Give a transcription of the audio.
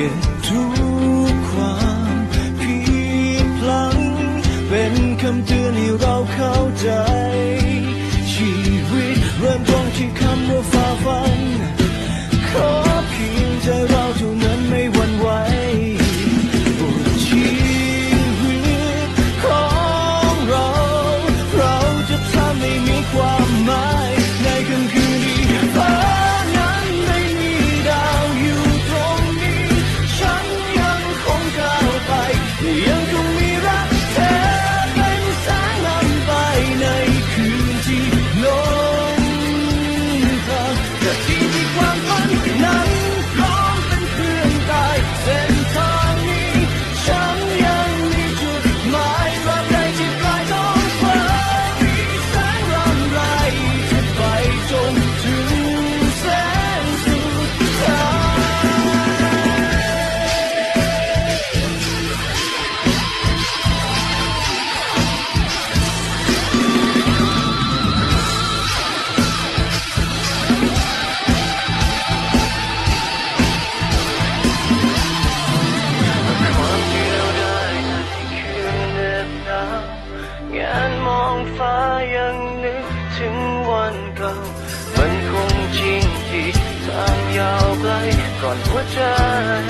เก็บทุกความผิดพลังเป็นคำเตือนานเก่ามันคงจริงที่ทางยาวไกลก่อนหัวใจ